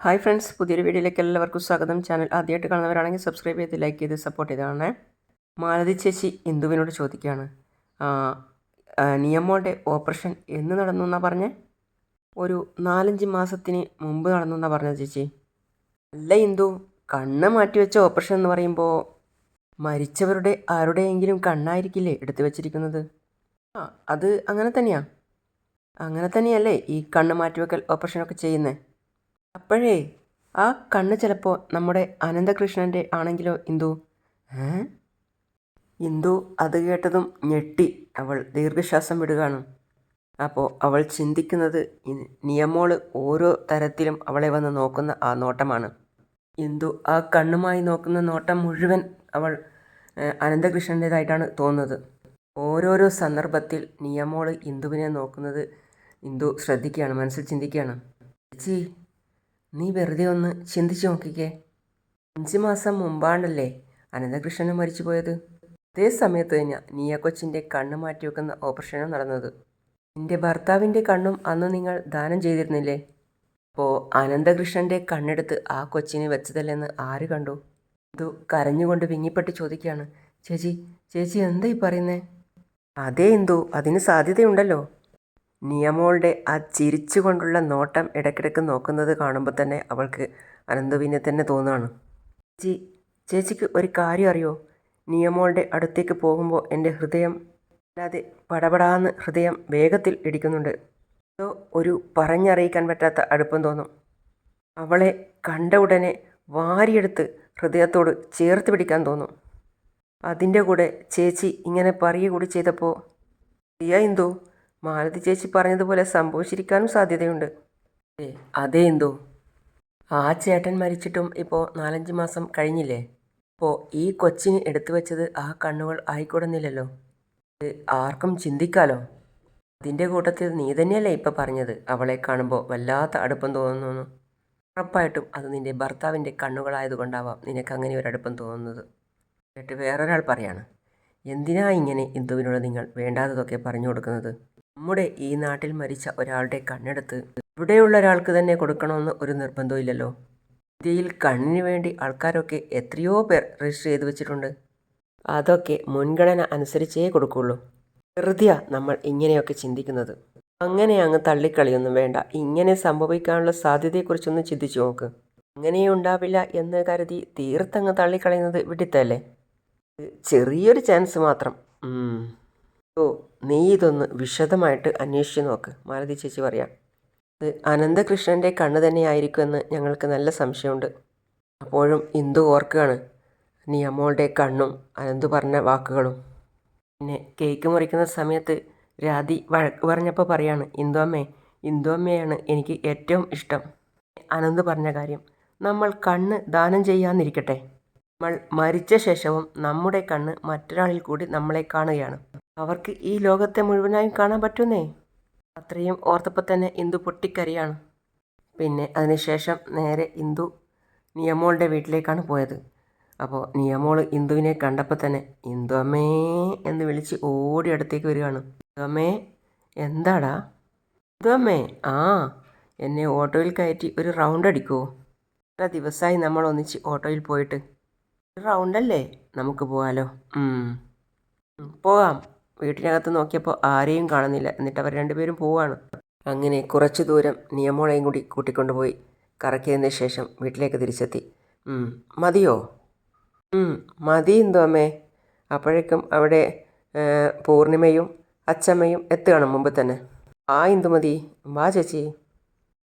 Hi friends പുതിയൊരു വീഡിയോയിലേക്ക് എല്ലാവർക്കും സ്വാഗതം. ചാനൽ ആദ്യമായിട്ട് കാണുന്നവരാണെങ്കിൽ സബ്സ്ക്രൈബ് ചെയ്ത് ലൈക്ക് ചെയ്ത് സപ്പോർട്ട് ചെയ്തതാണേ മാലതി ചേച്ചി ഇന്ദുവിനോട് ചോദിക്കുകയാണ് നിയമോടെ ഓപ്പറേഷൻ എന്ന് നടന്നു എന്നാ പറഞ്ഞേ? ഒരു നാലഞ്ച് മാസത്തിന് മുമ്പ് നടന്നു എന്നാ പറഞ്ഞത് ചേച്ചി? അല്ല ഇന്ദു കണ്ണ് മാറ്റിവെച്ച ഓപ്പറേഷൻ എന്ന് പറയുമ്പോൾ മരിച്ചവരുടെ ആരുടെയെങ്കിലും കണ്ണായിരിക്കില്ലേ എടുത്തു വച്ചിരിക്കുന്നത്? ആ അത് അങ്ങനെ തന്നെയാ. അങ്ങനെ തന്നെയല്ലേ ഈ കണ്ണ് മാറ്റിവെക്കൽ ഓപ്പറേഷനൊക്കെ ചെയ്യുന്നത് അപ്പോഴേ ആ കണ്ണ് ചിലപ്പോൾ നമ്മുടെ അനന്തകൃഷ്ണന്റെ ആണെങ്കിലോ ഇന്ദു? ഇന്ദു അത് കേട്ടതും ഞെട്ടി. അവൾ ദീർഘശ്വാസം വിടുകയാണ്. അപ്പോൾ അവൾ ചിന്തിക്കുന്നത് നിയമോൾ ഓരോ തരത്തിലും അവളെ വന്ന് നോക്കുന്ന ആ നോട്ടമാണ്. ഇന്ദു ആ കണ്ണുമായി നോക്കുന്ന നോട്ടം മുഴുവൻ അവൾ അനന്തകൃഷ്ണന്റേതായിട്ടാണ് തോന്നുന്നത്. ഓരോരോ സന്ദർഭത്തിൽ നിയമോൾ ഇന്ദുവിനെ നോക്കുന്നത് ഇന്ദു ശ്രദ്ധിക്കുകയാണ് മനസ്സിൽ ചിന്തിക്കുകയാണ്. ചേച്ചി നീ വെറുതെ ഒന്ന് ചിന്തിച്ചു നോക്കിക്കേ. അഞ്ച് മാസം മുമ്പാണല്ലേ അനന്തകൃഷ്ണന് മരിച്ചു പോയത്? അതേ സമയത്ത് തന്നെ നീയ കൊച്ചിന്റെ കണ്ണ് മാറ്റിവെക്കുന്ന ഓപ്പറേഷനും നടന്നത്. എന്റെ ഭർത്താവിന്റെ കണ്ണും അന്ന് നിങ്ങൾ ദാനം ചെയ്തിരുന്നില്ലേ? അപ്പോൾ അനന്തകൃഷ്ണന്റെ കണ്ണെടുത്ത് ആ കൊച്ചിനെ വെച്ചതല്ലെന്ന് ആര് കണ്ടു? ഇത് കരഞ്ഞുകൊണ്ട് വിങ്ങിപ്പെട്ട് ചോദിക്കുകയാണ്. ചേച്ചി ചേച്ചി എന്താ ഈ പറയുന്നേ? അതേ എന്തോ അതിന് സാധ്യതയുണ്ടല്ലോ. നിയമോളുടെ ആ ചിരിച്ചുകൊണ്ടുള്ള നോട്ടം ഇടയ്ക്കിടയ്ക്ക് നോക്കുന്നത് കാണുമ്പോൾ തന്നെ അവൾക്ക് അനന്തുവിനെ തന്നെ തോന്നുകയാണ് ചേച്ചി ചേച്ചിക്ക് ഒരു കാര്യം അറിയോ? നിയമോളുടെ അടുത്തേക്ക് പോകുമ്പോൾ എന്റെ ഹൃദയം അല്ലാതെ പടപടാന്ന് ഹൃദയം വേഗത്തിൽ ഇടിക്കുന്നുണ്ട്. അതോ ഒരു പറഞ്ഞറിയിക്കാൻ പറ്റാത്ത അടുപ്പം തോന്നും. അവളെ കണ്ട ഉടനെ വാരിയെടുത്ത് ഹൃദയത്തോട് ചേർത്ത് പിടിക്കാൻ തോന്നും. അതിന്റെ കൂടെ ചേച്ചി ഇങ്ങനെ പറയുക കൂടി ചെയ്തപ്പോൾ പ്രിയ ഇന്ദു മാലതി ചേച്ചി പറഞ്ഞതുപോലെ സംഭവിച്ചിരിക്കാനും സാധ്യതയുണ്ട്. അതേ എന്തോ. ആ ചേട്ടൻ മരിച്ചിട്ടും ഇപ്പോൾ നാലഞ്ച് മാസം കഴിഞ്ഞില്ലേ? അപ്പോൾ ഈ കൊച്ചിന് എടുത്തു വെച്ചത് ആ കണ്ണുകൾ ആയിക്കൂടുന്നില്ലല്ലോ. ആർക്കും ചിന്തിക്കാലോ? അതിന്റെ കൂട്ടത്തിൽ നീ തന്നെയല്ലേ ഇപ്പം പറഞ്ഞത്? അവളെ കാണുമ്പോൾ വല്ലാത്ത അടുപ്പം തോന്നുന്നു. ഉറപ്പായിട്ടും അത് നിന്റെ ഭർത്താവിന്റെ കണ്ണുകളായതുകൊണ്ടാവാം നിനക്ക് അങ്ങനെ ഒരു അടുപ്പം തോന്നുന്നത്. എന്നിട്ട് വേറൊരാൾ പറയാണ് എന്തിനാ ഇങ്ങനെ ഇന്ദുവിനോട് നിങ്ങൾ വേണ്ടാത്തതൊക്കെ പറഞ്ഞു കൊടുക്കുന്നത്? നമ്മുടെ ഈ നാട്ടിൽ മരിച്ച ഒരാളുടെ കണ്ണെടുത്ത് ഇവിടെയുള്ള ഒരാൾക്ക് തന്നെ കൊടുക്കണമെന്ന് ഒരു നിർബന്ധമില്ലല്ലോ ഇന്ത്യയിൽ കണ്ണിന് വേണ്ടി ആൾക്കാരൊക്കെ എത്രയോ പേർ രജിസ്റ്റർ ചെയ്തു വെച്ചിട്ടുണ്ട്. അതൊക്കെ മുൻഗണന അനുസരിച്ചേ കൊടുക്കുള്ളൂ. വെറുതെയാ നമ്മൾ ഇങ്ങനെയൊക്കെ ചിന്തിക്കുന്നത്. അങ്ങനെ അങ്ങ് തള്ളിക്കളിയൊന്നും വേണ്ട. ഇങ്ങനെ സംഭവിക്കാനുള്ള സാധ്യതയെക്കുറിച്ചൊന്ന് ചിന്തിച്ചു നോക്ക്. അങ്ങനെ ഉണ്ടാവില്ല എന്ന് കരുതി തീർത്തങ്ങ് തള്ളിക്കളയുന്നത് വിട്ടിത്തല്ലേ ചെറിയൊരു ചാൻസ് മാത്രം. ഓ നീ ഇതൊന്ന് വിശദമായിട്ട് അന്വേഷിച്ച് നോക്ക്. മാലതി ചേച്ചി പറയാം അത് അനന്തകൃഷ്ണന്റെ കണ്ണ് തന്നെയായിരിക്കുമെന്ന് ഞങ്ങൾക്ക് നല്ല സംശയമുണ്ട്. അപ്പോഴും ഇന്ദു ഓർക്കുകയാണ് നീ അമ്മോളുടെ കണ്ണും അനന്തു പറഞ്ഞ വാക്കുകളും. പിന്നെ കേക്ക് മുറിക്കുന്ന സമയത്ത് രാധി വഴക്ക് പറഞ്ഞപ്പോൾ പറയാണ് ഇന്ദു അമ്മേ ഇന്ദു അമ്മയാണ് എനിക്ക് ഏറ്റവും ഇഷ്ടം. അനന്ത് പറഞ്ഞ കാര്യം നമ്മൾ കണ്ണ് ദാനം ചെയ്യാന്നിരിക്കട്ടെ. നമ്മൾ മരിച്ച ശേഷവും നമ്മുടെ കണ്ണ് മറ്റൊരാളിൽ കൂടി നമ്മളെ കാണുകയാണ്. അവർക്ക് ഈ ലോകത്തെ മുഴുവനായും കാണാൻ പറ്റുന്നേ? അത്രയും ഓർത്തപ്പോൾ തന്നെ ഇന്ദു പൊട്ടിക്കരിയാണ്. പിന്നെ അതിനുശേഷം നേരെ ഇന്ദു നിയമോളുടെ വീട്ടിലേക്കാണ് പോയത്. അപ്പോൾ നിയമോൾ ഇന്ദുവിനെ കണ്ടപ്പോൾ തന്നെ ഇന്ദു അമ്മേ എന്ന് വിളിച്ച് ഓടി അടുത്തേക്ക് വരികയാണ്. ഇന്ദു അമ്മേ എന്താടാ? ഇന്ദു അമ്മേ ആ എന്നെ ഓട്ടോയിൽ കയറ്റി ഒരു റൗണ്ട് അടിക്കുമോ എത്ര ദിവസമായി നമ്മൾ ഒന്നിച്ച് ഓട്ടോയിൽ പോയിട്ട്. ഒരു റൗണ്ടല്ലേ? നമുക്ക്. ഉം, പോകാം. വീട്ടിനകത്ത് നോക്കിയപ്പോൾ ആരെയും കാണുന്നില്ല. എന്നിട്ട് അവർ രണ്ടുപേരും പോവാണ്. അങ്ങനെ കുറച്ച് ദൂരം നിയമോളയും കൂടി കൂട്ടിക്കൊണ്ടുപോയി. കറക്കിയതിന് ശേഷം വീട്ടിലേക്ക് തിരിച്ചെത്തി. മതിയോ? മതി എന്തോ അമ്മേ. അപ്പോഴേക്കും അവിടെ പൂർണിമയും അച്ചമ്മയും എത്തുകയാണ് മുമ്പ് തന്നെ. ആ ഇന്ദുമതി വാ ചേച്ചി.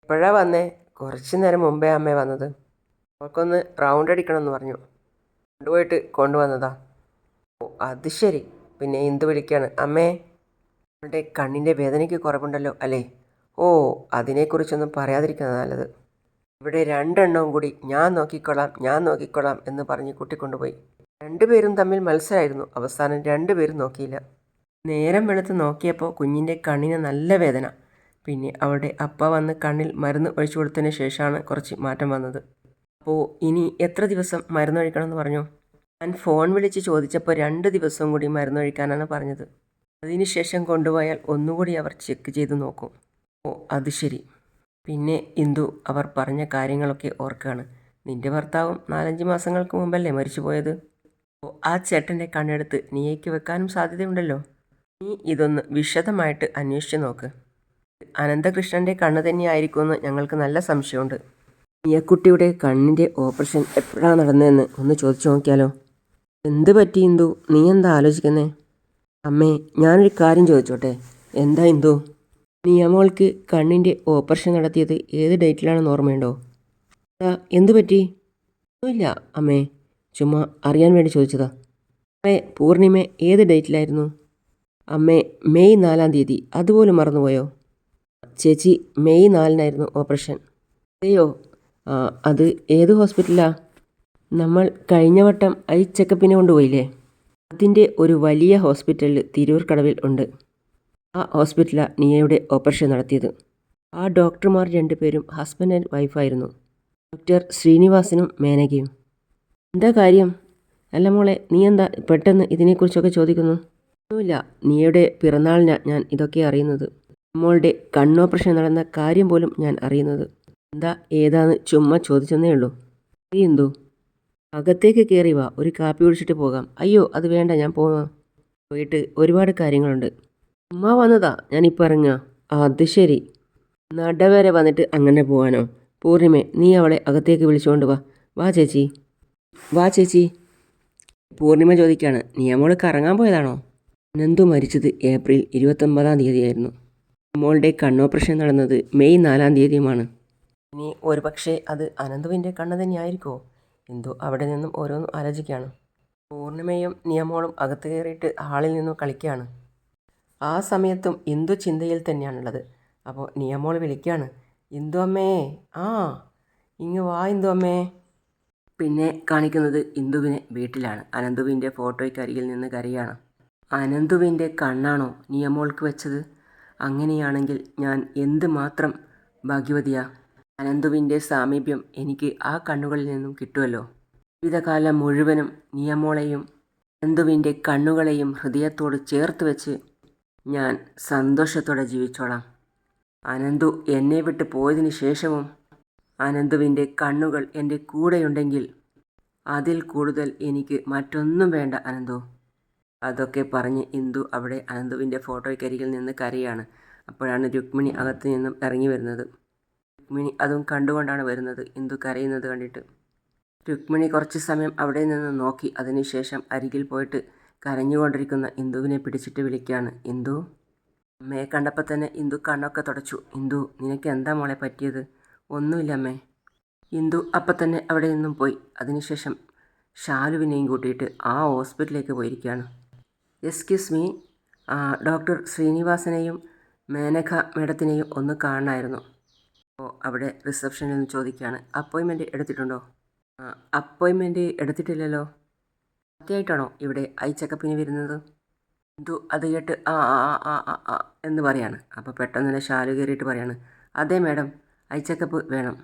എപ്പോഴാ വന്നേ? കുറച്ച് നേരം മുമ്പേ അമ്മേ വന്നത്. അവൾക്കൊന്ന് റൗണ്ട് അടിക്കണമെന്ന് പറഞ്ഞു. കൊണ്ടുപോയിട്ട് കൊണ്ടുവന്നതാ. ഓ അത് ശരി. പിന്നെ എന്ത് വിളിക്കാണ്? അമ്മേ അവളുടെ കണ്ണിന്റെ വേദനയ്ക്ക് കുറവുണ്ടല്ലോ അല്ലേ? ഓ അതിനെക്കുറിച്ചൊന്നും പറയാതിരിക്കുന്നത് നല്ലത്. ഇവിടെ രണ്ടെണ്ണവും കൂടി ഞാൻ നോക്കിക്കൊള്ളാം ഞാൻ നോക്കിക്കൊള്ളാം എന്ന് പറഞ്ഞ് കൂട്ടിക്കൊണ്ടുപോയി. രണ്ടുപേരും തമ്മിൽ മത്സരമായിരുന്നു. അവസാനം രണ്ടുപേരും നോക്കിയില്ല. നേരം വെളുത്ത് നോക്കിയപ്പോൾ കുഞ്ഞിന്റെ കണ്ണിന് നല്ല വേദന. പിന്നെ അവളുടെ അപ്പ വന്ന് കണ്ണിൽ മരുന്ന് ഒഴിച്ചു കൊടുത്തതിന് ശേഷമാണ് കുറച്ച് മാറ്റം വന്നത്. അപ്പോൾ ഇനി എത്ര ദിവസം മരുന്ന് ഒഴിക്കണമെന്ന് പറഞ്ഞു? ഞാൻ ഫോൺ വിളിച്ച് ചോദിച്ചപ്പോൾ രണ്ട് ദിവസവും കൂടി മരുന്നൊഴിക്കാനാണ് പറഞ്ഞത്. അതിനുശേഷം കൊണ്ടുപോയാൽ ഒന്നുകൂടി അവർ ചെക്ക് ചെയ്ത് നോക്കും. ഓ അത് ശരി. പിന്നെ ഇന്ദു അവർ പറഞ്ഞ കാര്യങ്ങളൊക്കെ ഓർക്കുകയാണ്. നിന്റെ ഭർത്താവും നാലഞ്ച് മാസങ്ങൾക്ക് മുമ്പല്ലേ മരിച്ചുപോയത്? ഓ ആ ചേട്ടന്റെ കണ്ണെടുത്ത് നീയേക്ക് വെക്കാനും സാധ്യതയുണ്ടല്ലോ. നീ ഇതൊന്ന് വിശദമായിട്ട് അന്വേഷിച്ച് നോക്ക്. അനന്തകൃഷ്ണന്റെ കണ്ണ് തന്നെയായിരിക്കുമെന്ന് ഞങ്ങൾക്ക് നല്ല സംശയമുണ്ട്. നീയക്കുട്ടിയുടെ കണ്ണിന്റെ ഓപ്പറേഷൻ എപ്പോഴാണ് നടന്നതെന്ന് ഒന്ന് ചോദിച്ചു നോക്കിയാലോ? എന്ത് പറ്റി ഇന്ദു? നീ എന്താ ആലോചിക്കുന്നേ? അമ്മേ ഞാനൊരു കാര്യം ചോദിച്ചോട്ടെ? എന്താ ഇന്ദു? നിയമോൾക്ക് കണ്ണിന്റെ ഓപ്പറേഷൻ നടത്തിയത് ഏത് ഡേറ്റിലാണെന്ന് ഓർമ്മയുണ്ടോ? എന്തു പറ്റി? ഒന്നുമില്ല അമ്മേ. ചുമ്മാ അറിയാൻ വേണ്ടി ചോദിച്ചതാ. അമ്മേ പൂർണിമ ഏത് ഡേറ്റിലായിരുന്നു? അമ്മേ മെയ് നാലാം തീയതി. അതുപോലും മറന്നുപോയോ? ചേച്ചി മെയ് നാലിനായിരുന്നു ഓപ്പറേഷൻ. അതെയോ? അത് ഏത് ഹോസ്പിറ്റലാ? നമ്മൾ കഴിഞ്ഞ വട്ടം ഐ ചെക്കപ്പിന് കൊണ്ടുപോയില്ലേ? അതിന്റെ ഒരു വലിയ ഹോസ്പിറ്റലിൽ തിരൂർ കടവിൽ ഉണ്ട്. ആ ഹോസ്പിറ്റലാണ് നിയയുടെ ഓപ്പറേഷൻ നടത്തിയത്. ആ ഡോക്ടർമാർ രണ്ടുപേരും ഹസ്ബൻഡ് ആൻഡ് വൈഫായിരുന്നു ഡോക്ടർ ശ്രീനിവാസനും മേനകയും. എന്താ കാര്യം? അല്ല മോളെ നീ എന്താ പെട്ടെന്ന് ഇതിനെക്കുറിച്ചൊക്കെ ചോദിക്കുന്നു? ഒന്നുമില്ല നീയുടെ പിറന്നാളിനാണ് ഞാൻ ഇതൊക്കെ അറിയുന്നത്. മോളുടെ കണ്ണോപ്പറേഷൻ നടന്ന കാര്യം പോലും ഞാൻ അറിയുന്നത്. എന്താ ഏതാന്ന് ചുമ്മാ ചോദിച്ചെന്നേ ഉള്ളൂ. നീ എന്തോ? അകത്തേക്ക് കയറി വാ. ഒരു കാപ്പി കുടിച്ചിട്ട് പോകാം. അയ്യോ അത് വേണ്ട. ഞാൻ പോവാം പോയിട്ട് ഒരുപാട് കാര്യങ്ങളുണ്ട്. ഉമ്മ വന്നതാ. ഞാനിപ്പോൾ ഇറങ്ങുക അത് ശരി. നടവരെ വന്നിട്ട് അങ്ങനെ പോകാനോ പൂർണിമേ നീ അവളെ അകത്തേക്ക് വിളിച്ചുകൊണ്ട് വാ. വാ ചേച്ചി. വാ ചേച്ചി. പൂർണിമ ചോദിക്കുകയാണ് നീ മോൾ കറങ്ങാൻ പോയതാണോ? നന്ദു മരിച്ചത് ഏപ്രിൽ ഇരുപത്തൊമ്പതാം തീയതിയായിരുന്നു. മോളുടെ കണ്ണോപ്പറേഷൻ നടന്നത് മെയ് നാലാം തീയതിയുമാണ്. ഇനി ഒരുപക്ഷെ അത് അനന്തുവിന്റെ കണ്ണ് തന്നെയായിരിക്കുമോ എന്തോ അവിടെ നിന്നും ഓരോന്നും ആലോചിക്കുകയാണ്. പൂർണിമയും നിയമോളും അകത്ത് കയറിയിട്ട് ഹാളിൽ നിന്നും കളിക്കുകയാണ്. ആ സമയത്തും ഇന്ദു ചിന്തയിൽ തന്നെയാണുള്ളത്. അപ്പോൾ നിയമോൾ വിളിക്കുകയാണ്. ഇന്ദു അമ്മേ ആ ഇങ്ങ് വാ ഇന്ദു അമ്മേ. പിന്നെ കാണിക്കുന്നത് ഇന്ദുവിനെ വീട്ടിലാണ്. അനന്തുവിന്റെ ഫോട്ടോയ്ക്കരികിൽ നിന്ന് കരയാണ്. അനന്തുവിന്റെ കണ്ണാണോ നിയമോൾക്ക് വെച്ചത്? അങ്ങനെയാണെങ്കിൽ ഞാൻ എന്തുമാത്രം മാത്രം ഭാഗ്യവതിയാ? അനന്തുവിന്റെ സാമീപ്യം എനിക്ക് ആ കണ്ണുകളിൽ നിന്നും കിട്ടുമല്ലോ ജീവിതകാലം മുഴുവനും നിയമോളെയും അനന്തുവിന്റെ കണ്ണുകളെയും ഹൃദയത്തോട് ചേർത്ത് വെച്ച് ഞാൻ സന്തോഷത്തോടെ ജീവിച്ചോളാം. അനന്തു എന്നെ വിട്ട് പോയതിന് ശേഷവും അനന്തുവിന്റെ കണ്ണുകൾ എന്റെ കൂടെയുണ്ടെങ്കിൽ അതിൽ കൂടുതൽ എനിക്ക് മറ്റൊന്നും വേണ്ട അനന്തു. അതൊക്കെ പറഞ്ഞ് ഇന്ദു അവിടെ അനന്തുവിന്റെ ഫോട്ടോയ്ക്കരികിൽ നിന്ന് കരയാണ്. അപ്പോഴാണ് രുക്മിണി അകത്ത് നിന്നും ഇറങ്ങി വരുന്നത്. രുക്മിണി അതും കണ്ടുകൊണ്ടാണ് വരുന്നത്. ഇന്ദു കരയുന്നത് കണ്ടിട്ട്. രുക്മിണി കുറച്ച് സമയം അവിടെ നിന്ന് നോക്കി. അതിനുശേഷം അരികിൽ പോയിട്ട് കരഞ്ഞുകൊണ്ടിരിക്കുന്ന ഇന്ദുവിനെ പിടിച്ചിട്ട് വിളിക്കുകയാണ്. ഇന്ദു? അമ്മയെ കണ്ടപ്പോൾ തന്നെ ഇന്ദു കണ്ണൊക്കെ തുടച്ചു. ഇന്ദു നിനക്ക് എന്താ മോളെ പറ്റിയത്? ഒന്നുമില്ല അമ്മേ. ഇന്ദു അപ്പം തന്നെ അവിടെ നിന്നും പോയി. അതിനുശേഷം ഷാലുവിനെയും കൂട്ടിയിട്ട് ആ ഹോസ്പിറ്റലിലേക്ക് പോയിരിക്കുകയാണ്. Excuse me. ഡോക്ടർ ശ്രീനിവാസനെയും മേനക മേഡത്തിനെയും ഒന്ന് കാണണമായിരുന്നു. അപ്പോൾ അവിടെ റിസപ്ഷനിൽ നിന്ന് ചോദിക്കുകയാണ് അപ്പോയിൻമെന്റ് എടുത്തിട്ടുണ്ടോ? അപ്പോയിൻമെന്റ് എടുത്തിട്ടില്ലല്ലോ. ആദ്യമായിട്ടാണോ ഇവിടെ ഐ ചെക്കപ്പിന് വരുന്നത്? എന്തോ അത് കേട്ട് ആ ആ ആ ആ ആ എന്ന് പറയാണ്. അപ്പോൾ പെട്ടെന്ന് തന്നെ ഷാലു കയറിയിട്ട് പറയാണ് അതെ മാഡം ഐ ചെക്കപ്പ് വേണം.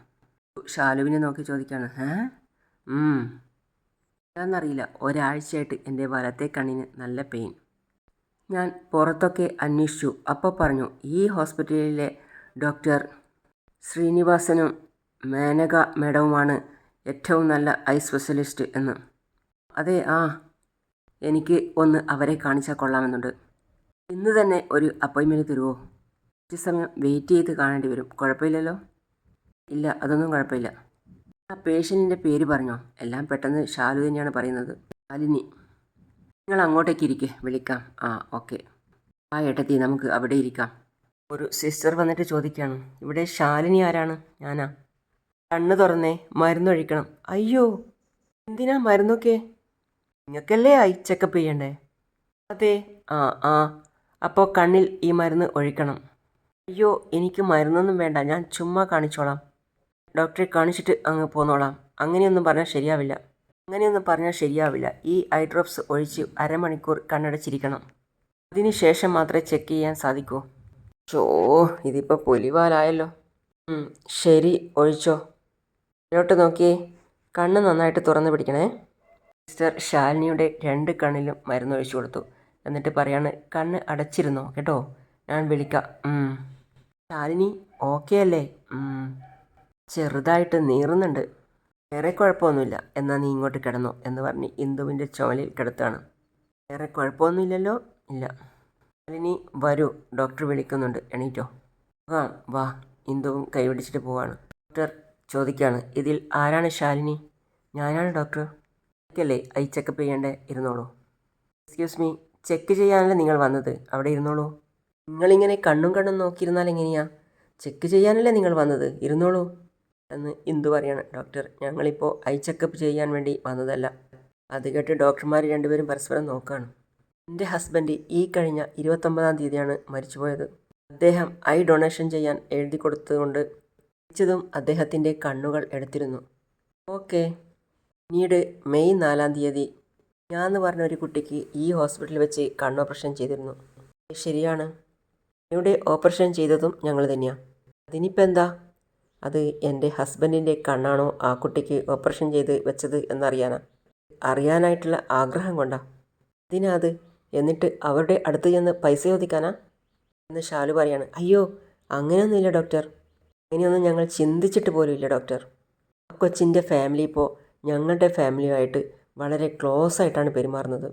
ഷാലുവിനെ നോക്കി ചോദിക്കുകയാണ് ഏ. എന്താണെന്നറിയില്ല ഒരാഴ്ചയായിട്ട് എന്റെ വലത്തെ കണ്ണിന് നല്ല പെയിൻ. ഞാൻ പുറത്തൊക്കെ അന്വേഷിച്ചു. അപ്പോൾ പറഞ്ഞു ഈ ഹോസ്പിറ്റലിലെ ഡോക്ടർ ശ്രീനിവാസനും മേനക മേഡവുമാണ് ഏറ്റവും നല്ല ഐ സ്പെഷ്യലിസ്റ്റ് എന്ന്. അതെ ആ എനിക്ക് ഒന്ന് അവരെ കാണിച്ചാൽ കൊള്ളാമെന്നുണ്ട്. ഇന്ന് തന്നെ ഒരു അപ്പോയിൻമെന്റ് തരുമോ കുറച്ച് സമയം വെയിറ്റ് ചെയ്ത് കാണേണ്ടി വരും. കുഴപ്പമില്ലല്ലോ? ഇല്ല അതൊന്നും കുഴപ്പമില്ല. ആ പേഷ്യന്റിന്റെ പേര് പറഞ്ഞോ? എല്ലാം പെട്ടെന്ന് ഷാലു തന്നെയാണ് പറയുന്നത്. ശാലിനി നിങ്ങൾ അങ്ങോട്ടേക്ക് ഇരിക്കേ. വിളിക്കാം. ആ ഓക്കെ. ആ ഏട്ടത്തി നമുക്ക് അവിടെ ഇരിക്കാം. ഒരു സിസ്റ്റർ വന്നിട്ട് ചോദിക്കുകയാണ് ഇവിടെ ശാലിനി ആരാണ്? ഞാനാ. കണ്ണ് തുറന്നേ മരുന്നൊഴിക്കണം അയ്യോ എന്തിനാ മരുന്നൊക്കെ? നിങ്ങൾക്കല്ലേ ഐ ചെക്കപ്പ് ചെയ്യണ്ടേ? അതെ. ആ ആ. അപ്പോൾ കണ്ണിൽ ഈ മരുന്ന് ഒഴിക്കണം. അയ്യോ എനിക്ക് മരുന്നൊന്നും വേണ്ട. ഞാൻ ചുമ്മാ കാണിച്ചോളാം. ഡോക്ടറെ കാണിച്ചിട്ട് അങ്ങ് പോന്നോളാം. അങ്ങനെയൊന്നും പറഞ്ഞാൽ ശരിയാവില്ല. അങ്ങനെയൊന്നും പറഞ്ഞാൽ ശരിയാവില്ല. ഈ ഐ ഡ്രോപ്സ് ഒഴിച്ച് അരമണിക്കൂർ കണ്ണടച്ചിരിക്കണം. അതിനുശേഷം മാത്രമേ ചെക്ക് ചെയ്യാൻ സാധിക്കൂ. ഷോ ഇതിപ്പോൾ പുലിവാലായല്ലോ. ശരി ഒഴിച്ചോ. ഇങ്ങോട്ട് നോക്കി കണ്ണ് നന്നായിട്ട് തുറന്ന് പിടിക്കണേ. മിസ്റ്റർ ശാലിനിയുടെ രണ്ട് കണ്ണിലും മരുന്നൊഴിച്ചു കൊടുത്തു. എന്നിട്ട് പറയാണ് കണ്ണ് അടച്ചിരുന്നോ? കേട്ടോ. ഞാൻ വിളിക്കാം. ശാലിനി ഓക്കെ അല്ലേ? ചെറുതായിട്ട് നീറുന്നുണ്ട്. വേറെ കുഴപ്പമൊന്നുമില്ല. എന്നാൽ നീ ഇങ്ങോട്ട് കിടന്നോ എന്ന് പറഞ്ഞ് ഇന്ദുവിന്റെ ചുമലിൽ കിടത്താണ് വേറെ കുഴപ്പമൊന്നുമില്ലല്ലോ? ഇല്ല. ശാലിനി വരൂ ഡോക്ടർ വിളിക്കുന്നുണ്ട്. എണീറ്റോ? വാ വാ. ഇന്ദുവും കൈപിടിച്ചിട്ട് പോവാണ്. ഡോക്ടർ ചോദിക്കുകയാണ് ഇതിൽ ആരാണ് ശാലിനി? ഞാനാണ് ഡോക്ടർ എനിക്കല്ലേ ഐ ചെക്കപ്പ് ചെയ്യേണ്ടേ? ഇരുന്നോളൂ. എക്സ്ക്യൂസ് മീ ചെക്ക് ചെയ്യാനല്ലേ നിങ്ങൾ വന്നത്? അവിടെ ഇരുന്നോളൂ. നിങ്ങളിങ്ങനെ കണ്ണും കണ്ണും നോക്കിയിരുന്നാൽ എങ്ങനെയാ? ചെക്ക് ചെയ്യാനല്ലേ നിങ്ങൾ വന്നത്? ഇരുന്നോളൂ. എന്ന് ഇന്ദു പറയാണ്. ഡോക്ടർ ഞങ്ങളിപ്പോൾ ഐ ചെക്കപ്പ് ചെയ്യാൻ വേണ്ടി വന്നതല്ല. അത് കേട്ട് ഡോക്ടർമാർ രണ്ടുപേരും പരസ്പരം നോക്കുകയാണ് എന്റെ ഹസ്ബൻഡ് ഈ കഴിഞ്ഞ ഇരുപത്തൊമ്പതാം തീയതിയാണ് മരിച്ചുപോയത്. അദ്ദേഹം ഐ ഡൊണേഷൻ ചെയ്യാൻ എഴുതി കൊടുത്തുകൊണ്ട് മരിച്ചതും അദ്ദേഹത്തിന്റെ കണ്ണുകൾ എടുത്തിരുന്നു. ഓക്കെ പിന്നീട് മെയ് നാലാം തീയതി ഞാൻ എന്ന് പറഞ്ഞ ഒരു കുട്ടിക്ക് ഈ ഹോസ്പിറ്റലിൽ വെച്ച് കണ്ണ് ഓപ്പറേഷൻ ചെയ്തിരുന്നു. ശരിയാണ്. ഇവിടെ ഓപ്പറേഷൻ ചെയ്തതും ഞങ്ങൾ തന്നെയാണ് അതിനിപ്പോൾ എന്താ? അത് എന്റെ ഹസ്ബൻഡിന്റെ കണ്ണാണോ ആ കുട്ടിക്ക് ഓപ്പറേഷൻ ചെയ്ത് വെച്ചത് എന്നറിയാനാ. അറിയാനായിട്ടുള്ള ആഗ്രഹം കൊണ്ടാണ് ഇതിനാ അത്? എന്നിട്ട് അവരുടെ അടുത്ത് ചെന്ന് പൈസ ചോദിക്കാനാ? എന്ന് ഷാലു പറയാണ് അയ്യോ അങ്ങനെയൊന്നുമില്ല ഡോക്ടർ. അങ്ങനെയൊന്നും ഞങ്ങൾ ചിന്തിച്ചിട്ട് പോലുമില്ല ഡോക്ടർ. ആ കൊച്ചിന്റെ ഫാമിലി ഇപ്പോൾ ഞങ്ങളുടെ ഫാമിലിയുമായിട്ട് വളരെ ക്ലോസ് ആയിട്ടാണ് പെരുമാറുന്നത്.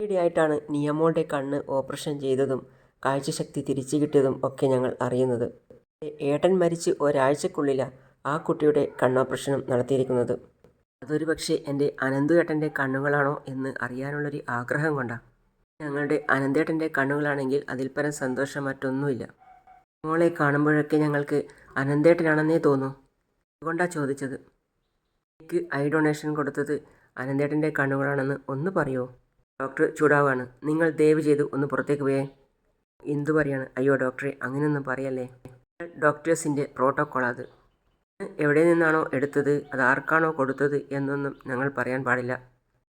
ഈയിടെയായിട്ടാണ് നിയമോളുടെ കണ്ണ് ഓപ്പറേഷൻ ചെയ്തതും കാഴ്ചശക്തി തിരിച്ചു കിട്ടിയതും ഒക്കെ ഞങ്ങൾ അറിയുന്നത്. ഏട്ടൻ മരിച്ച് ഒരാഴ്ചക്കുള്ളിലാണ് ആ കുട്ടിയുടെ കണ്ണോപ്പറേഷനും നടത്തിയിരിക്കുന്നത്. അതൊരു പക്ഷേ എന്റെ അനന്തു ഏട്ടന്റെ കണ്ണുകളാണോ എന്ന് അറിയാനുള്ളൊരു ആഗ്രഹം കൊണ്ടാണ് ഞങ്ങളുടെ അനന്തേട്ടന്റെ കണ്ണുകളാണെങ്കിൽ അതിൽ പരം സന്തോഷം മറ്റൊന്നുമില്ല. മോളെ കാണുമ്പോഴൊക്കെ ഞങ്ങൾക്ക് അനന്തേട്ടനാണെന്നേ തോന്നൂ. അതുകൊണ്ടാണ് ചോദിച്ചത്. എനിക്ക് ഐ ഡൊണേഷൻ കൊടുത്തത് അനന്തേട്ടന്റെ കണ്ണുകളാണെന്ന് ഒന്ന് പറയുമോ ഡോക്ടർ ചൂടാവാണ്. നിങ്ങൾ ദയവ് ചെയ്ത് ഒന്ന് പുറത്തേക്ക് പോയേ. എന്തു പറയാണ്? അയ്യോ ഡോക്ടറെ അങ്ങനെയൊന്നും പറയല്ലേ? ഡോക്ടേഴ്സിന്റെ പ്രോട്ടോക്കോൾ അത് എവിടെ നിന്നാണോ എടുത്തത്? അത് ആർക്കാണോ കൊടുത്തത്? എന്നൊന്നും ഞങ്ങൾ പറയാൻ പാടില്ല.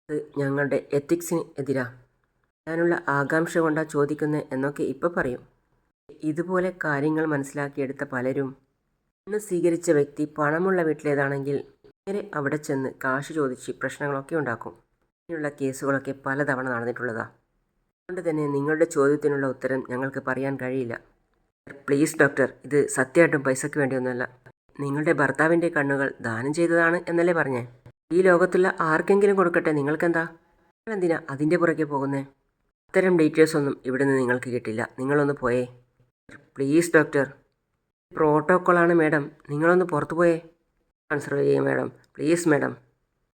അത് ഞങ്ങളുടെ എത്തിക്സിന് എതിരാ. ഞാനുള്ള ആകാംക്ഷ കൊണ്ടാ ചോദിക്കുന്നത് എന്നൊക്കെ ഇപ്പോൾ പറയും. ഇതുപോലെ കാര്യങ്ങൾ മനസ്സിലാക്കിയെടുത്ത പലരും ഇന്ന് സ്വീകരിച്ച വ്യക്തി പണമുള്ള വീട്ടിലേതാണെങ്കിൽ നേരെ അവിടെ ചെന്ന് കാശ് ചോദിച്ച് പ്രശ്നങ്ങളൊക്കെ ഉണ്ടാക്കും. ഇങ്ങനെയുള്ള കേസുകളൊക്കെ പലതവണ നടന്നിട്ടുള്ളതാ. അതുകൊണ്ട് തന്നെ നിങ്ങളുടെ ചോദ്യത്തിനുള്ള ഉത്തരം ഞങ്ങൾക്ക് പറയാൻ കഴിയില്ല. പ്ലീസ് ഡോക്ടർ ഇത് സത്യമായിട്ടും പൈസയ്ക്ക് വേണ്ടിയൊന്നുമല്ല. നിങ്ങളുടെ ഭർത്താവിന്റെ കണ്ണുകൾ ദാനം ചെയ്തതാണ് എന്നല്ലേ പറഞ്ഞേ? ഈ ലോകത്തുള്ള ആർക്കെങ്കിലും കൊടുക്കട്ടെ നിങ്ങൾക്കെന്താ? നിങ്ങളെന്തിനാ അതിന്റെ പുറകെ പോകുന്നേ? അത്തരം ഡീറ്റെയിൽസ് ഒന്നും ഇവിടെ നിന്ന് നിങ്ങൾക്ക് കിട്ടില്ല. നിങ്ങളൊന്ന് പോയേ. പ്ലീസ് ഡോക്ടർ പ്രോട്ടോക്കോളാണ് മാഡം നിങ്ങളൊന്ന് പുറത്തു പോയേ. ആൻസർ ചെയ്യേ madam please madam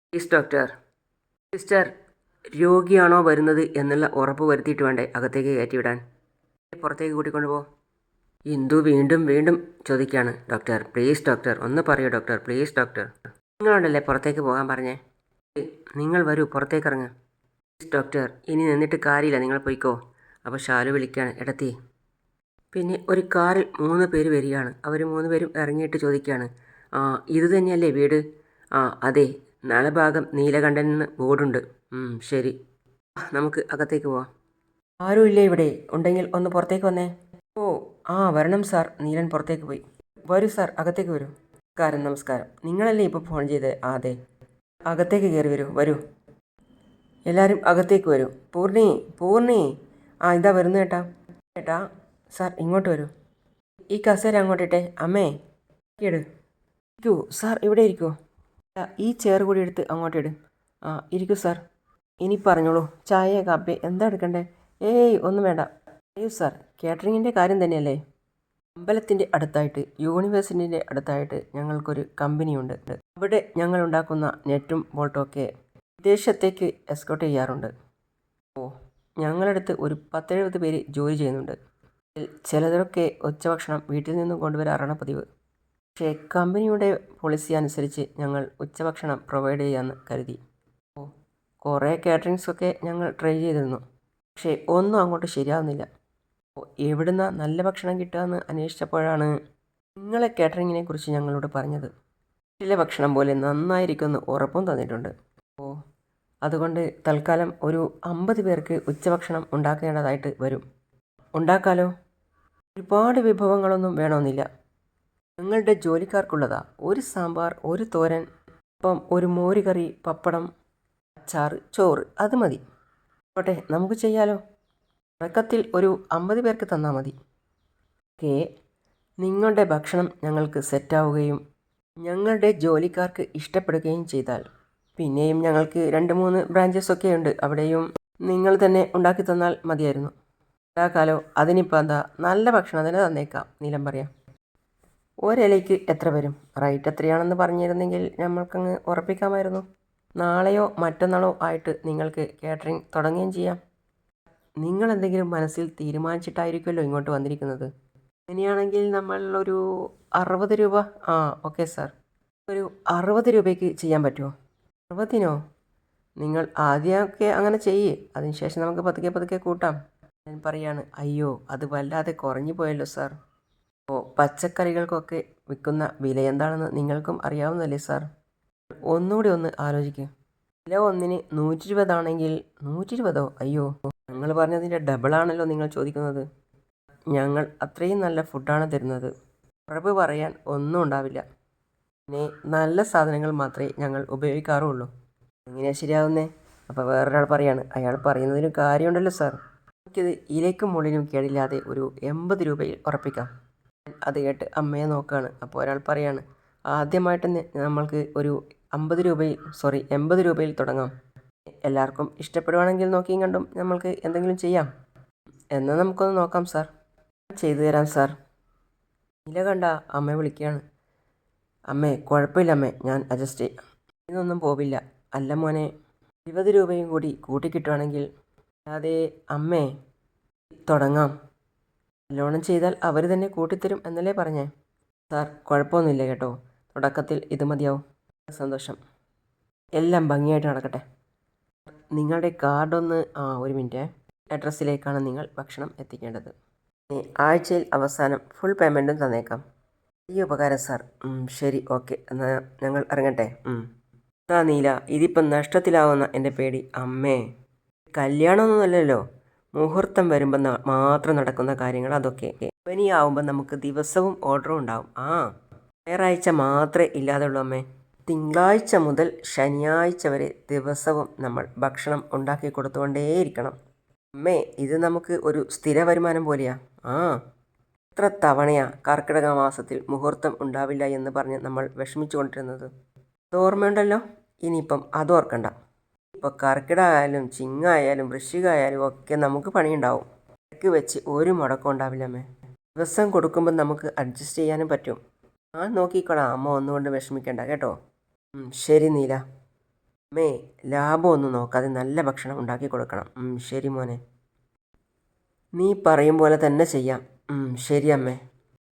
please doctor sister രോഗിയാണോ വരുന്നത് എന്നുള്ള ഉറപ്പ് വരുത്തിയിട്ട് വേണ്ടേ അകത്തേക്ക് കയറ്റിവിടാൻ പുറത്തേക്ക് കൂട്ടിക്കൊണ്ടു പോ. ഇന്ദു വീണ്ടും വീണ്ടും ചോദിക്കുകയാണ് ഡോക്ടർ പ്ലീസ് ഡോക്ടർ ഒന്ന് പറയൂ ഡോക്ടർ പ്ലീസ് ഡോക്ടർ നിങ്ങളോടല്ലേ പുറത്തേക്ക് പോകാൻ പറഞ്ഞേ? നിങ്ങൾ വരൂ പുറത്തേക്ക് ഇറങ്ങ്. ഡോക്ടർ ഇനി നിന്നിട്ട് കാര്യമില്ല. നിങ്ങൾ പോയിക്കോ. അപ്പോൾ ഷാലു വിളിക്കുകയാണ് എടത്തി. പിന്നെ ഒരു കാറിൽ മൂന്ന് പേര് വരികയാണ്. അവർ മൂന്ന് പേരും ഇറങ്ങിയിട്ട് ചോദിക്കുകയാണ് ആ ഇത് തന്നെയല്ലേ വീട്? ആ അതെ. നാളെ ഭാഗം നീലകണ്ഠൻ എന്ന് ബോർഡുണ്ട്. ശരി. നമുക്ക് അകത്തേക്ക് പോവാം. ആരും ഇല്ലേ ഇവിടെ? ഉണ്ടെങ്കിൽ ഒന്ന് പുറത്തേക്ക് വന്നേ. ഓ ആ വരണം സാർ. നീലൻ പുറത്തേക്ക് പോയി. വരൂ സാർ അകത്തേക്ക് വരൂ. നമസ്കാരം നമസ്കാരം. നിങ്ങളല്ലേ ഇപ്പോൾ ഫോൺ ചെയ്ത്? അതെ. അകത്തേക്ക് കയറി വരൂ. വരൂ. എല്ലാവരും അകത്തേക്ക് വരും. പൂർണി പൂർണി ആ ഇതാ വരുന്നു ഏട്ടാ. ഏട്ടാ സാർ ഇങ്ങോട്ട് വരൂ. ഈ കസേര അങ്ങോട്ടിട്ടെ അമ്മേ ഇട് ഇരിക്കൂ. സാർ ഇവിടെ ഇരിക്കൂ. ദാ, ഈ ചെയർ കൂടി എടുത്ത് അങ്ങോട്ട് ഇട്. ആ ഇരിക്കൂ സാർ. ഇനി പറഞ്ഞോളൂ. ചായ കാപ്പി എന്താ എടുക്കണ്ടേ? ഏയ് ഒന്നും വേണ്ട. അയ്യോ സാർ കാറ്ററിങ്ങിന്റെ കാര്യം തന്നെയല്ലേ? അമ്പലത്തിന്റെ അടുത്തായിട്ട് യൂണിവേഴ്സിറ്റിന്റെ അടുത്തായിട്ട് ഞങ്ങൾക്കൊരു കമ്പനിയുണ്ട്. അവിടെ ഞങ്ങൾ ഉണ്ടാക്കുന്ന നെറ്റും ബോൾട്ടും ഒക്കെ വിദേശത്തേക്ക് എസ്കോട്ട് ചെയ്യാറുണ്ട്. ഓ ഞങ്ങളടുത്ത് ഒരു പത്തെഴുപത് പേര് ജോലി ചെയ്യുന്നുണ്ട്. ചിലതൊക്കെ ഉച്ചഭക്ഷണം വീട്ടിൽ നിന്നും കൊണ്ടുവരാറാണ് പതിവ്. പക്ഷേ കമ്പനിയുടെ പോളിസി അനുസരിച്ച് ഞങ്ങൾ ഉച്ചഭക്ഷണം പ്രൊവൈഡ് ചെയ്യാമെന്ന് കരുതി. ഓ കുറേ കാറ്ററിങ്സൊക്കെ ഞങ്ങൾ ട്രൈ ചെയ്തിരുന്നു. പക്ഷേ ഒന്നും അങ്ങോട്ട് ശരിയാവുന്നില്ല. ഓ എവിടുന്ന നല്ല ഭക്ഷണം കിട്ടുകയെന്ന് അന്വേഷിച്ചപ്പോഴാണ് നിങ്ങളെ കാറ്ററിങ്ങിനെ കുറിച്ച് ഞങ്ങളോട് പറഞ്ഞത്. വീട്ടിലെ ഭക്ഷണം പോലെ നന്നായിരിക്കുമെന്ന് ഉറപ്പും തന്നിട്ടുണ്ട്. ഓ അതുകൊണ്ട് തൽക്കാലം ഒരു അമ്പത് പേർക്ക് ഉച്ചഭക്ഷണം ഉണ്ടാക്കേണ്ടതായിട്ട് വരും. ഉണ്ടാക്കാലോ? ഒരുപാട് വിഭവങ്ങളൊന്നും വേണമെന്നില്ല. നിങ്ങളുടെ ജോലിക്കാർക്കുള്ളതാ. ഒരു സാമ്പാർ ഒരു തോരൻ അപ്പം ഒരു മോരുകറി പപ്പടം അച്ചാർ ചോറ് അത് മതി. പോട്ടെ നമുക്ക് ചെയ്യാലോ? തുടക്കത്തിൽ ഒരു അമ്പത് പേർക്ക് തന്നാൽ മതി. ഓക്കെ നിങ്ങളുടെ ഭക്ഷണം ഞങ്ങൾക്ക് സെറ്റാവുകയും ഞങ്ങളുടെ ജോലിക്കാർക്ക് ഇഷ്ടപ്പെടുകയും ചെയ്താൽ പിന്നെയും ഞങ്ങൾക്ക് രണ്ട് മൂന്ന് ബ്രാഞ്ചസ് ഒക്കെ ഉണ്ട്. അവിടെയും നിങ്ങൾ തന്നെ ഉണ്ടാക്കി തന്നാൽ മതിയായിരുന്നു. ഉണ്ടാക്കാലോ അതിനിപ്പോൾ എന്താ നല്ല ഭക്ഷണം തന്നെ തന്നേക്കാം നീലം പറയാം. ഒരിലയ്ക്ക് എത്ര വരും? റേറ്റ് എത്രയാണെന്ന് പറഞ്ഞിരുന്നെങ്കിൽ നമ്മൾക്കങ്ങ് ഉറപ്പിക്കാമായിരുന്നു. നാളെയോ മറ്റന്നാളോ ആയിട്ട് നിങ്ങൾക്ക് കാറ്ററിംഗ് തുടങ്ങുകയും ചെയ്യാം. നിങ്ങൾ എന്തെങ്കിലും മനസ്സിൽ തീരുമാനിച്ചിട്ടായിരിക്കുമല്ലോ ഇങ്ങോട്ട് വന്നിരിക്കുന്നത്. അങ്ങനെയാണെങ്കിൽ നമ്മൾ ഒരു അറുപത് രൂപ ആ ഓക്കെ സാർ ഒരു അറുപത് രൂപയ്ക്ക് ചെയ്യാൻ പറ്റുമോ അറുപതിനോ നിങ്ങൾ ആദ്യമൊക്കെ അങ്ങനെ ചെയ്യ്. അതിനുശേഷം നമുക്ക് പതുക്കെ പതുക്കെ കൂട്ടാം. ഞാൻ പറയാണ് അയ്യോ അത് വല്ലാതെ കുറഞ്ഞു പോയല്ലോ സാർ ഓ പച്ചക്കറികൾക്കൊക്കെ വിൽക്കുന്ന വില എന്താണെന്ന് നിങ്ങൾക്കും അറിയാവുന്നതല്ലേ സാർ ഒന്നുകൂടി ഒന്ന് ആലോചിക്കുക കിലോ ഒന്നിന് നൂറ്റി ഇരുപതാണെങ്കിൽ നൂറ്റി ഇരുപതോ അയ്യോ ഞങ്ങൾ പറഞ്ഞതിന്റെ ഡബിളാണല്ലോ നിങ്ങൾ ചോദിക്കുന്നത്. ഞങ്ങൾ അത്രയും നല്ല ഫുഡാണ് തരുന്നത്. കുറവ് പറയാൻ ഒന്നും ഉണ്ടാവില്ല. പിന്നെ നല്ല സാധനങ്ങൾ മാത്രമേ ഞങ്ങൾ ഉപയോഗിക്കാറുള്ളൂ. എങ്ങനെയാണ് ശരിയാവുന്നേ? അപ്പോൾ വേറൊരാൾ പറയാണ് അയാൾ പറയുന്നതിന് കാര്യമുണ്ടല്ലോ സാർ. എനിക്കിത് ഇലയ്ക്കും മുള്ളിനും കേടില്ലാതെ ഒരു എൺപത് രൂപയിൽ ഉറപ്പിക്കാം. അത് കേട്ട് അമ്മയെ നോക്കുകയാണ് അപ്പോൾ ഒരാൾ പറയാണ് ആദ്യമായിട്ട് നമ്മൾക്ക് ഒരു അമ്പത് രൂപയിൽ സോറി എൺപത് രൂപയിൽ തുടങ്ങാം. എല്ലാവർക്കും ഇഷ്ടപ്പെടുവാണെങ്കിൽ നോക്കിയും കണ്ടും നമ്മൾക്ക് എന്തെങ്കിലും ചെയ്യാം. എന്നാൽ നമുക്കൊന്ന് നോക്കാം സാർ. ചെയ്തു തരാം സാർ. ഇല കണ്ട അമ്മയെ വിളിക്കുകയാണ്. അമ്മേ കുഴപ്പമില്ല അമ്മേ. ഞാൻ അഡ്ജസ്റ്റ് ചെയ്യാം. ഇതൊന്നും പോവില്ല. അല്ല മോനെ ഇരുപത് രൂപയും കൂടി കൂട്ടിക്കിട്ടുവാണെങ്കിൽ അല്ലാതെ അമ്മേ തുടങ്ങാം. നല്ലോണം ചെയ്താൽ അവർ തന്നെ കൂട്ടിത്തരും എന്നല്ലേ പറഞ്ഞേ? സാർ കുഴപ്പമൊന്നുമില്ല കേട്ടോ. തുടക്കത്തിൽ ഇത് മതിയാവും. സന്തോഷം. എല്ലാം ഭംഗിയായിട്ട് നടക്കട്ടെ. നിങ്ങളുടെ കാർഡൊന്ന് ആ ഒരു മിനിറ്റ്. അഡ്രസ്സിലേക്കാണ് നിങ്ങൾ ഭക്ഷണം എത്തിക്കേണ്ടത്. ആഴ്ചയിൽ അവസാനം ഫുൾ പേയ്മെന്റും തന്നേക്കാം. ഈ ഉപകാരം സാർ. ശരി ഓക്കെ. എന്നാൽ ഞങ്ങൾ ഇറങ്ങട്ടെ. താ നീല ഇതിപ്പം നഷ്ടത്തിലാവുന്ന എന്റെ പേടി. അമ്മേ കല്യാണമൊന്നുമല്ലല്ലോ മുഹൂർത്തം വരുമ്പോൾ മാത്രം നടക്കുന്ന കാര്യങ്ങൾ അതൊക്കെ. പനിയാവുമ്പോൾ നമുക്ക് ദിവസവും ഓർഡറും ഉണ്ടാവും. ആ ഞായറാഴ്ച മാത്രമേ ഇല്ലാതുള്ളൂ അമ്മേ. തിങ്കളാഴ്ച മുതൽ ശനിയാഴ്ച വരെ ദിവസവും നമ്മൾ ഭക്ഷണം ഉണ്ടാക്കി കൊടുത്തുകൊണ്ടേയിരിക്കണം. അമ്മേ ഇത് നമുക്ക് ഒരു സ്ഥിര വരുമാനം പോലെയാ. ആ. എത്ര തവണയാ കർക്കിടക മാസത്തിൽ മുഹൂർത്തം ഉണ്ടാവില്ല എന്ന് പറഞ്ഞ് നമ്മൾ വിഷമിച്ചു കൊണ്ടിരുന്നത് അത് ഓർമ്മയുണ്ടല്ലോ? ഇനിയിപ്പം അത് ഓർക്കണ്ട ഇപ്പോൾ കർക്കിടകമായാലും ചിങ്ങായാലും വൃശ്ചികായാലും ഒക്കെ നമുക്ക് പണിയുണ്ടാവും. ഇടയ്ക്ക് വെച്ച് ഒരു മുടക്കം ഉണ്ടാവില്ലമ്മേ ദിവസം കൊടുക്കുമ്പോൾ നമുക്ക് അഡ്ജസ്റ്റ് ചെയ്യാനും പറ്റും. ആ നോക്കിക്കോളാം. അമ്മ ഒന്നുകൊണ്ട് വിഷമിക്കണ്ട കേട്ടോ. ശരി നീല. അമ്മേ ലാഭമൊന്നും നോക്കാതെ നല്ല ഭക്ഷണം ഉണ്ടാക്കി കൊടുക്കണം. ശരി മോനെ. നീ പറയും പോലെ തന്നെ ചെയ്യാം. ശരി അമ്മേ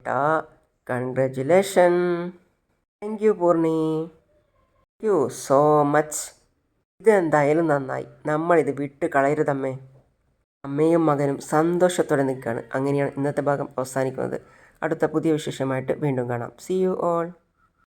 ടാ congratulation thank you Poorni. Thank you so much ഇതെന്തായാലും നന്നായി. നമ്മളിത് വിട്ട് കളയരുതമ്മേ. അമ്മയും മകനും സന്തോഷത്തോടെ നിൽക്കുകയാണ്. അങ്ങനെയാണ് ഇന്നത്തെ ഭാഗം അവസാനിക്കുന്നത്. അടുത്ത പുതിയ വിശേഷമായിട്ട് വീണ്ടും കാണാം. C you all